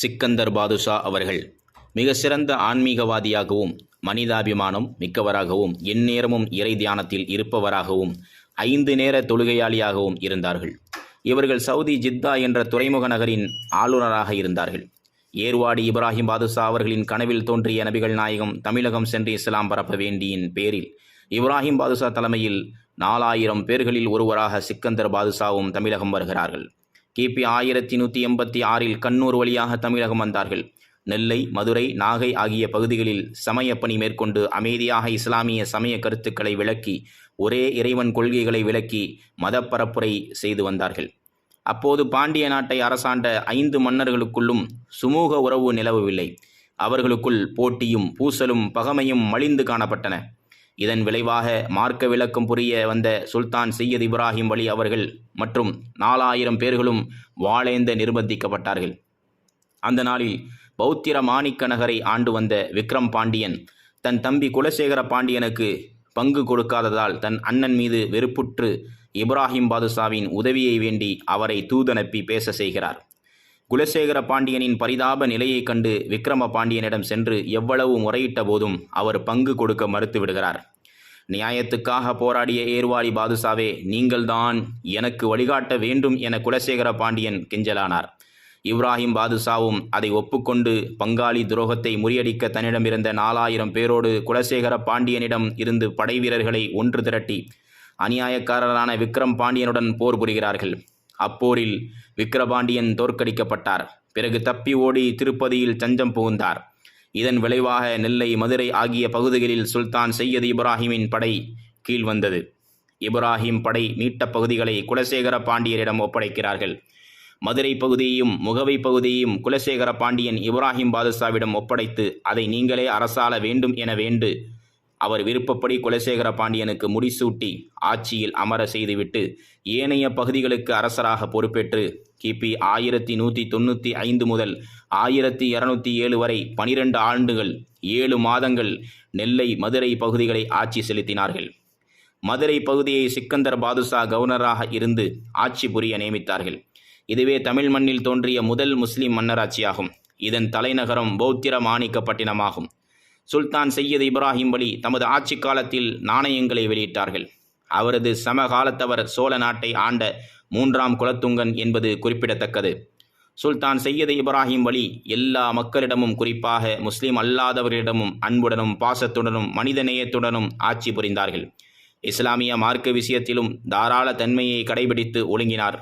சிக்கந்தர் பாதுஷா அவர்கள். மிக சிறந்த ஆன்மீகவாதியாகவும் மனிதாபிமானம் மிக்கவராகவும் எந்நேரமும் இறை தியானத்தில் இருப்பவராகவும் ஐந்து நேர தொழுகையாளியாகவும் இருந்தார்கள். இவர்கள் சவுதி ஜித்தா என்ற துறைமுக நகரின் ஆளுநராக இருந்தார்கள். ஏர்வாடி இப்ராஹிம் பாதுஷா அவர்களின் கனவில் தோன்றிய நபிகள் நாயகம் தமிழகம் சென்று இஸ்லாம் பரப்ப வேண்டியின் பேரில் இப்ராஹிம் பாதுஷா தலைமையில் நாலாயிரம் பேர்களில் ஒருவராக சிக்கந்தர் பாதுஷாவும் தமிழகம் வருகிறார்கள். கிபி ஆயிரத்தி நூற்றி எண்பத்தி ஆறில் கண்ணூர் வழியாக தமிழகம் வந்தார்கள். நெல்லை மதுரை நாகை ஆகிய பகுதிகளில் சமயப்பணி மேற்கொண்டு அமைதியாக இஸ்லாமிய சமய கருத்துக்களை விளக்கி ஒரே இறைவன் கொள்கைகளை விளக்கி மதப்பரப்புரை செய்து வந்தார்கள். அப்போது பாண்டிய நாட்டை அரசாண்ட ஐந்து மன்னர்களுக்குள்ளும் சுமூக உறவு நிலவவில்லை. அவர்களுக்குள் போட்டியும் பூசலும் பகமையும் மலிந்து காணப்பட்டன. இதன் விளைவாக மார்க்க விளக்கம் புரிய வந்த சுல்தான் சையத் இப்ராஹிம் வலி அவர்கள் மற்றும் நாலாயிரம் பேர்களும் வாழேந்த நிர்பந்திக்கப்பட்டார்கள். அந்த நாளில் பௌத்திர மாணிக்க நகரை ஆண்டு வந்த விக்ரம் பாண்டியன் தன் தம்பி குலசேகர பாண்டியனுக்கு பங்கு கொடுக்காததால் தன் அண்ணன் மீது வெறுப்புற்று இப்ராஹிம் பாதுஷாவின் உதவியை வேண்டி அவரை தூதனுப்பி பேச செய்கிறார். குலசேகர பாண்டியனின் பரிதாப நிலையைக் கண்டு விக்ரம பாண்டியனிடம் சென்று எவ்வளவு முறையிட்ட போதும் அவர் பங்கு கொடுக்க மறுத்து விடுகிறார். நியாயத்துக்காக போராடிய ஏர்வாடி பாதுஷாவே நீங்கள்தான் எனக்கு வழிகாட்ட வேண்டும் என குலசேகர பாண்டியன் கெஞ்சலானார். இப்ராஹிம் பாதுஷாவும் அதை ஒப்புக்கொண்டு பங்காளி துரோகத்தை முறியடிக்க தன்னிடமிருந்த நாலாயிரம் பேரோடு குலசேகர பாண்டியனிடம் இருந்து படை வீரர்களை ஒன்று திரட்டி அநியாயக்காரரான விக்ரம் பாண்டியனுடன் போர் புரிகிறார்கள். அப்போரில் விக்கிரபாண்டியன் தோற்கடிக்கப்பட்டார். பிறகு தப்பி ஓடி திருப்பதியில் தஞ்சம் புகுந்தார். இதன் விளைவாக நெல்லை மதுரை ஆகிய பகுதிகளில் சுல்தான் செய்யது இப்ராஹிமின் படை கீழ் வந்தது. இப்ராஹிம் படை மீட்ட பகுதிகளை குலசேகர பாண்டியரிடம் ஒப்படைக்கிறார்கள். மதுரை பகுதியையும் முகவை பகுதியையும் குலசேகர பாண்டியன் இப்ராஹிம் பாதுஷாவிடம் ஒப்படைத்து அதை நீங்களே அரசாள வேண்டும் என வேண்டு அவர் விருப்பப்படி குலசேகர பாண்டியனுக்கு முடிசூட்டி ஆட்சியில் அமர செய்துவிட்டு ஏனைய பகுதிகளுக்கு அரசராக பொறுப்பேற்று கிபி ஆயிரத்தி நூற்றி தொண்ணூற்றி ஐந்து முதல் ஆயிரத்தி இரநூத்தி ஏழு வரை பனிரெண்டு ஆண்டுகள் ஏழு மாதங்கள் நெல்லை மதுரை பகுதிகளை ஆட்சி செலுத்தினார்கள். மதுரை பகுதியை சிக்கந்தர் பாதுஷா கவர்னராக இருந்து ஆட்சி புரிய நியமித்தார்கள். இதுவே தமிழ் மண்ணில் தோன்றிய முதல் முஸ்லிம் மன்னராட்சியாகும். இதன் தலைநகரம் பௌத்திர மாணிக்கப்பட்டினமாகும் சுல்தான் சையது இப்ராஹிம் வலி தமது ஆட்சி காலத்தில் நாணயங்களை வெளியிட்டார்கள். அவரது சமகாலத்தவர் சோழ நாட்டை ஆண்ட மூன்றாம் குலத்துங்கன் என்பது குறிப்பிடத்தக்கது. சுல்தான் செய்யது இப்ராஹிம் வலி எல்லா மக்களிடமும் குறிப்பாக முஸ்லிம் அல்லாதவர்களிடமும் அன்புடனும் பாசத்துடனும் மனிதநேயத்துடனும் ஆட்சி புரிந்தார்கள். இஸ்லாமிய மார்க்க விஷயத்திலும் தாராள தன்மையை கடைபிடித்து ஒழுங்கினார்.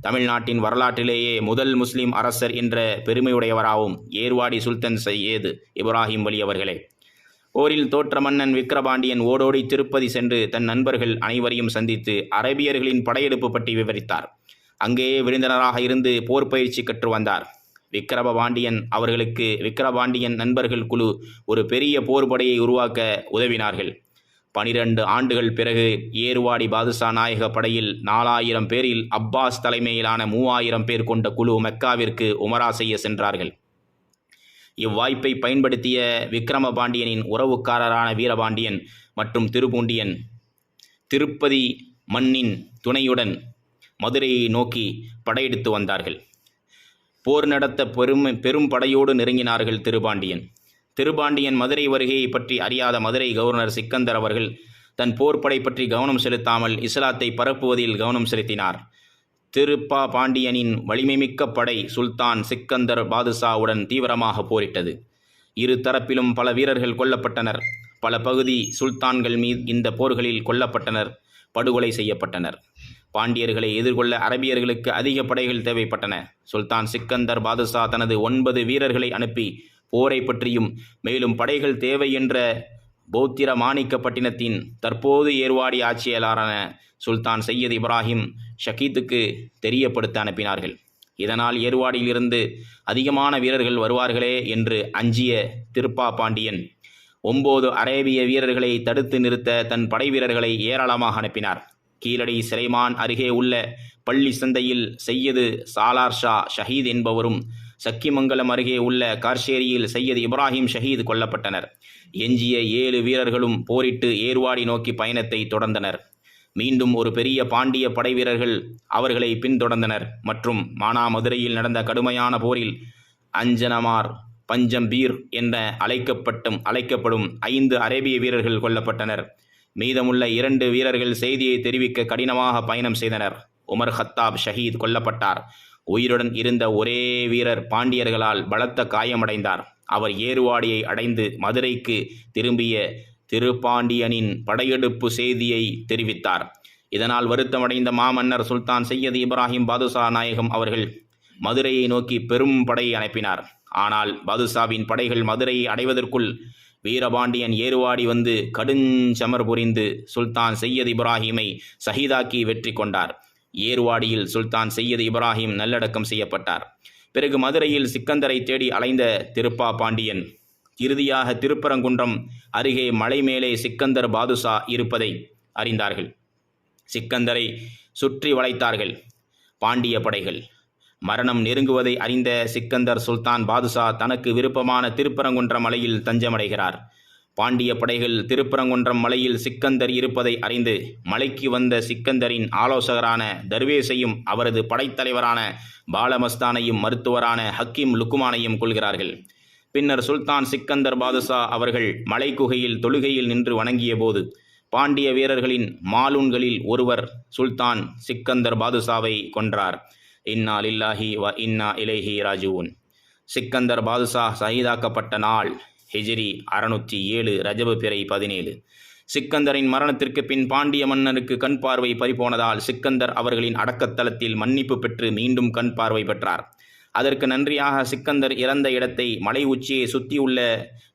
தமிழ்நாட்டின் வரலாற்றிலேயே முதல் முஸ்லிம் அரசர் என்ற பெருமையுடையவராகவும் ஏர்வாடி சுல்தான் சையேது இப்ராஹிம் வலி அவர்களே. போரில் தோற்ற மன்னன் விக்கிரபாண்டியன் ஓடோடி திருப்பதி சென்று தன் நண்பர்கள் அனைவரையும் சந்தித்து அரபியர்களின் படையெடுப்பு பற்றி விவரித்தார். அங்கேயே விருந்தினராக இருந்து போர் பயிற்சி கற்று வந்தார். விக்ரபாண்டியன் அவர்களுக்கு விக்கிரபாண்டியன் நண்பர்கள் குழு ஒரு பெரிய போர் படையை உருவாக்க உதவினார்கள். பனிரெண்டு ஆண்டுகள் பிறகு ஏர்வாடி பாதுஷா நாயக படையில் நாலாயிரம் பேரில் அப்பாஸ் தலைமையிலான மூவாயிரம் பேர் கொண்ட குழு மெக்காவிற்கு உமரா செய்ய சென்றார்கள். இவ்வாய்ப்பை பயன்படுத்திய விக்ரமபாண்டியனின் உறவுக்காரரான வீரபாண்டியன் மற்றும் திருப்பூண்டியன் திருப்பதி மண்ணின் துணையுடன் மதுரையை நோக்கி படையெடுத்து வந்தார்கள். போர் நடத்த பெரும் பெரும் படையோடு நெருங்கினார்கள் திருபாண்டியன். திருபாண்டியன் மதுரை வருகையை பற்றி அறியாத மதுரை கவர்னர் சிக்கந்தர் அவர்கள் தன் போர்ப்படை பற்றி கவனம் செலுத்தாமல் இஸ்லாத்தை பரப்புவதில் கவனம் செலுத்தினார். திருப்பா பாண்டியனின் வலிமைமிக்க படை சுல்தான் சிக்கந்தர் பாதுஷாவுடன் தீவிரமாக போரிட்டது. இரு தரப்பிலும் பல வீரர்கள் கொல்லப்பட்டனர். பல பகுதி சுல்தான்கள் மீது இந்த போர்களில் கொல்லப்பட்டனர். படுகொலை செய்யப்பட்டனர். பாண்டியர்களை எதிர்கொள்ள அரபியர்களுக்கு அதிக படைகள் தேவைப்பட்டன. சுல்தான் சிக்கந்தர் பாதுஷா தனது ஒன்பது வீரர்களை அனுப்பி போரை பற்றியும் மேலும் படைகள் தேவை என்ற பௌத்திர மாணிக்கப்பட்டினத்தின் தற்போது ஏர்வாடி ஆட்சியாளரான சுல்தான் சையத் இப்ராஹிம் ஷகீத்துக்கு தெரியப்படுத்த அனுப்பினார்கள். இதனால் ஏர்வாடியிலிருந்து அதிகமான வீரர்கள் வருவார்களே என்று அஞ்சிய திருப்பா பாண்டியன் ஒன்பது அரேபிய வீரர்களை தடுத்து நிறுத்த தன் படை வீரர்களை ஏராளமாக அனுப்பினார். கீழடி சிறைமான் அருகே உள்ள பள்ளி சந்தையில் செய்யது சாலார் ஷா ஷஹீத் என்பவரும் சக்கிமங்கலம் அருகே உள்ள கார்ஷேரியில் சையது இப்ராஹிம் ஷஹீத் கொல்லப்பட்டனர். எஞ்சிய ஏழு வீரர்களும் போரிட்டு ஏர்வாடி நோக்கி பயணத்தை தொடர்ந்தனர். மீண்டும் ஒரு பெரிய பாண்டிய படை வீரர்கள் அவர்களை பின்தொடர்ந்தனர் மற்றும் மானாமதுரையில் நடந்த கடுமையான போரில் அஞ்சனமார் பஞ்சம்பீர் என்ற அழைக்கப்பட்டும் அழைக்கப்படும் ஐந்து அரேபிய வீரர்கள் கொல்லப்பட்டனர். மீதமுள்ள இரண்டு வீரர்கள் செய்தியை தெரிவிக்க கடினமாக பயணம் செய்தனர். உமர் ஹத்தாப் ஷஹீத் கொல்லப்பட்டார். உயிருடன் இருந்த ஒரே வீரர் பாண்டியர்களால் பலத்த காயமடைந்தார். அவர் ஏறுவாடியை அடைந்து மதுரைக்கு திரும்பிய திருப்பாண்டியனின் படையெடுப்பு செய்தியை தெரிவித்தார். இதனால் வருத்தமடைந்த மாமன்னர் சுல்தான் சையது இப்ராஹிம் பாதுஷா நாயகம் அவர்கள் மதுரையை நோக்கி பெரும் படையை அனுப்பினார். ஆனால் பாதுஷாவின் படைகள் மதுரையை அடைவதற்குள் வீரபாண்டியன் ஏறுவாடி வந்து கடுஞ்சமர் புரிந்து சுல்தான் சையத் இப்ராஹிமை சஹீதாக்கி வெற்றி கொண்டார். ஏர்வாடியில் சுல்தான் செய்யது இப்ராஹிம் நல்லடக்கம் செய்யப்பட்டார். பிறகு மதுரையில் சிக்கந்தரை தேடி அலைந்த திருப்பா பாண்டியன் இறுதியாக திருப்பரங்குன்றம் அருகே மலை மேலே சிக்கந்தர் பாதுஷா இருப்பதை அறிந்தார்கள். சிக்கந்தரை சுற்றி வளைத்தார்கள் பாண்டிய படைகள். மரணம் நெருங்குவதை அறிந்த சிக்கந்தர் சுல்தான் பாதுஷா தனக்கு விருப்பமான திருப்பரங்குன்றம் மலையில் தஞ்சமடைகிறார். பாண்டிய படைகள் திருப்பரங்குன்றம் மலையில் சிக்கந்தர் இருப்பதை அறிந்து மலைக்கு வந்த சிக்கந்தரின் ஆலோசகரான தர்வேஷையும் அவரது படைத்தலைவரான பாலமஸ்தானையும் மருத்துவரான ஹக்கீம் லுக்குமானையும் கொள்கிறார்கள் பின்னர் சுல்தான் சிக்கந்தர் பாதுஷா அவர்கள் மலைக்குகையில் தொழுகையில் நின்று வணங்கிய போது பாண்டிய வீரர்களின் மாலூன்களில் ஒருவர் சுல்தான் சிக்கந்தர் பாதுஷாவை கொன்றார். இன்னா லில்லாஹி வ இன்னா இலேஹி ராஜுவன் சிக்கந்தர் பாதுஷா சகிதாக்கப்பட்ட நாள் ஹிஜிரி அறுநூற்றி ஏழு ரஜப பிறை பதினேழு. சிக்கந்தரின் மரணத்திற்கு பின் பாண்டிய மன்னருக்கு கண் பார்வை பறிபோனதால் சிக்கந்தர் அவர்களின் அடக்கத்தலத்தில் மன்னிப்பு பெற்று மீண்டும் கண் பார்வை பெற்றார். அதற்கு நன்றியாக சிக்கந்தர் இறந்த இடத்தை மலை உச்சியை சுற்றியுள்ள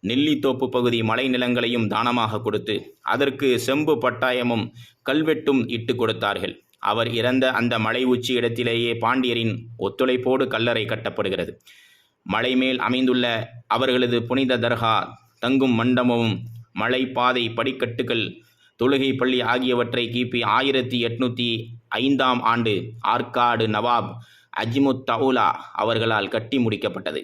நெல்லித்தோப்பு பகுதி மலை நிலங்களையும் தானமாக கொடுத்து அதற்கு செம்பு பட்டாயமும் கல்வெட்டும் இட்டு கொடுத்தார்கள். அவர் இறந்த அந்த மலை உச்சி இடத்திலேயே பாண்டியரின் ஒத்துழைப்போடு கல்லறை கட்டப்படுகிறது. மலை மேல் அமைந்துள்ள அவர்களது புனித தர்கா தங்கும் மண்டபமும் மலைப்பாதை படிக்கட்டுகள் தொழுகை பள்ளி ஆகியவற்றை கிபி ஆயிரத்தி எட்நூற்றி ஐந்தாம் ஆண்டு ஆற்காடு நவாப் அஜிமுத் தவுலா அவர்களால் கட்டி முடிக்கப்பட்டது.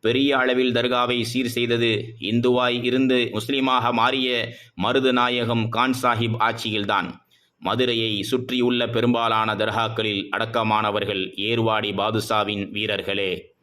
பெரிய அளவில் தர்காவை சீர் செய்தது இந்துவாய் இருந்து முஸ்லீமாக மாறிய மருது நாயகம் கான் சாஹிப் ஆட்சியில்தான். மதுரையை சுற்றியுள்ள பெரும்பாலான தர்காக்களில் அடக்கமானவர்கள் ஏர்வாடி பாதுஷாவின் வீரர்களே.